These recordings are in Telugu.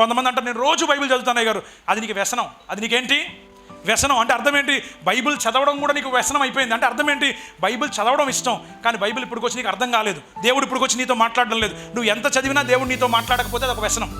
కొంతమంది అంటారు నేను రోజు బైబిల్ చదువుతాను గారు. అది నీకు వ్యసనం. అది నీకేంటి? వ్యసనం అంటే అర్థం ఏంటి? బైబిల్ చదవడం కూడా నీకు వ్యసనం అయిపోయింది. అంటే అర్థం ఏంటి? బైబిల్ చదవడం ఇష్టం కానీ బైబిల్ ఇప్పుడు వచ్చి నీకు అర్థం కాలేదు. దేవుడు ఇప్పుడు వచ్చి నీతో మాట్లాడడం లేదు. నువ్వు ఎంత చదివినా దేవుడు నీతో మాట్లాడకపోతే అది ఒక వ్యసనం.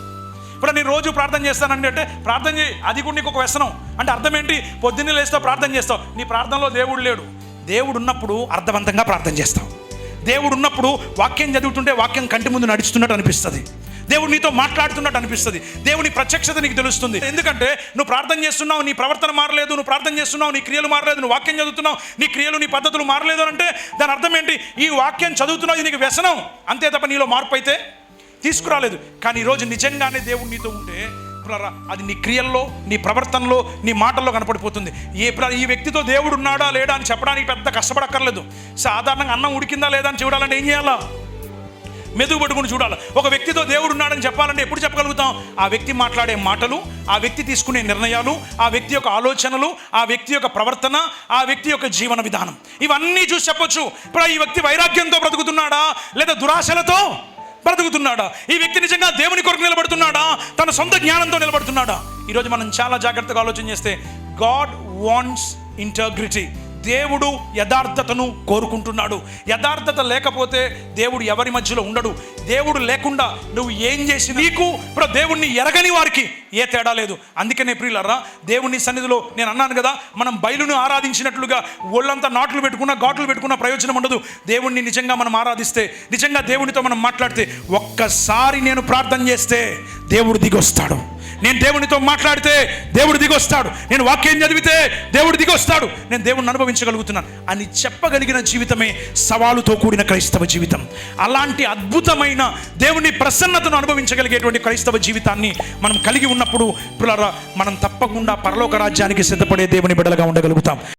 ఇప్పుడు నేను రోజు ప్రార్థన చేస్తానండి అంటే ప్రార్థన చేయి అది కూడా నీకు ఒక వ్యసనం. అంటే అర్థం ఏంటి? పొద్దున్నే లేస్తావు ప్రార్థన చేస్తావు. నీ ప్రార్థనలో దేవుడు లేడు. దేవుడు ఉన్నప్పుడు అర్థవంతంగా ప్రార్థన చేస్తావు. దేవుడు ఉన్నప్పుడు వాక్యం చదువుతుంటే వాక్యం కంటి ముందు నడుస్తున్నట్టు అనిపిస్తుంది. దేవుడు నీతో మాట్లాడుతున్నట్టు అనిపిస్తుంది. దేవుని ప్రత్యక్షత నీకు తెలుస్తుంది. ఎందుకంటే నువ్వు ప్రార్థన చేస్తున్నావు నీ ప్రవర్తన మారలేదు నువ్వు ప్రార్థన చేస్తున్నావు నీ క్రియలు మారలేదు నువ్వు వాక్యం చదువుతున్నావు నీ క్రియలు నీ పద్ధతులు మారలేదు అంటే దాని అర్థం ఏంటి? ఈ వాక్యం చదువుతున్నావు ఇది నీకు వ్యసనం. అంతే తప్ప నీలో మార్పు అయితే తీసుకురాలేదు. కానీ ఈరోజు నిజంగానే దేవుడు నీతో ఉంటే అది నీ క్రియల్లో నీ ప్రవర్తనలో నీ మాటల్లో కనపడిపోతుంది. ఏ ప్ర- ఈ వ్యక్తితో దేవుడు ఉన్నాడా లేడా అని చెప్పడానికి పెద్ద కష్టపడక్కర్లేదు. సాధారణంగా అన్నం ఉడికిందా లేదా అని చూడాలంటే ఏం చేయాలా? మెదుగు పట్టుకుని చూడాలి. ఒక వ్యక్తితో దేవుడు ఉన్నాడని చెప్పాలంటే ఎప్పుడు చెప్పగలుగుతాం? ఆ వ్యక్తి మాట్లాడే మాటలు ఆ వ్యక్తి తీసుకునే నిర్ణయాలు ఆ వ్యక్తి యొక్క ఆలోచనలు ఆ వ్యక్తి యొక్క ప్రవర్తన ఆ వ్యక్తి యొక్క జీవన విధానం. ఇవన్నీ చూసి చెప్పొచ్చు. ఇప్పుడు ఈ వ్యక్తి వైరాగ్యంతో బ్రతుకుతున్నాడా? లేదా దురాశలతో బ్రతుకుతున్నాడా? ఈ వ్యక్తి నిజంగా దేవుని కొరకు నిలబడుతున్నాడా? తన సొంత జ్ఞానంతో నిలబడుతున్నాడా? ఈరోజు మనం చాలా జాగ్రత్తగా ఆలోచన చేస్తే గాడ్ వాంట్స్ ఇంటగ్రిటీ దేవుడు యథార్థతను కోరుకుంటున్నాడు. యథార్థత లేకపోతే దేవుడు ఎవరి మధ్యలో ఉండడు. దేవుడు లేకుండా నువ్వు ఏం చేసి నీకు ఇప్పుడు దేవుణ్ణి ఎరగని వారికి ఏ తేడా లేదు. అందుకనే ప్రియులరా దేవుని సన్నిధిలో నేను అన్నాను కదా మనం బయలును ఆరాధించినట్లుగా ఒళ్ళంతా నాట్లు పెట్టుకున్న ఘాట్లు పెట్టుకున్న ప్రయోజనం ఉండదు. దేవుణ్ణి నిజంగా మనం ఆరాధిస్తే నిజంగా దేవునితో మనం మాట్లాడితే ఒక్కసారి నేను ప్రార్థన చేస్తే దేవుడు దిగొస్తాడు. నేను దేవునితో మాట్లాడితే దేవుడు దిగొస్తాడు. నేను వాక్యం చదివితే దేవుడు దిగొస్తాడు. నేను దేవుడిని అనుభవించగలుగుతున్నాను. అని చెప్పగలిగిన జీవితమే సవాలుతో కూడిన క్రైస్తవ జీవితం. అలాంటి అద్భుతమైన దేవుని ప్రసన్నతను అనుభవించగలిగేటువంటి క్రైస్తవ జీవితాన్ని మనం కలిగి ఉన్నప్పుడు పిల్లరా మనం తప్పకుండా పరలోక రాజ్యానికి సిద్ధపడే దేవుని బిడలుగా ఉండగలుగుతాం.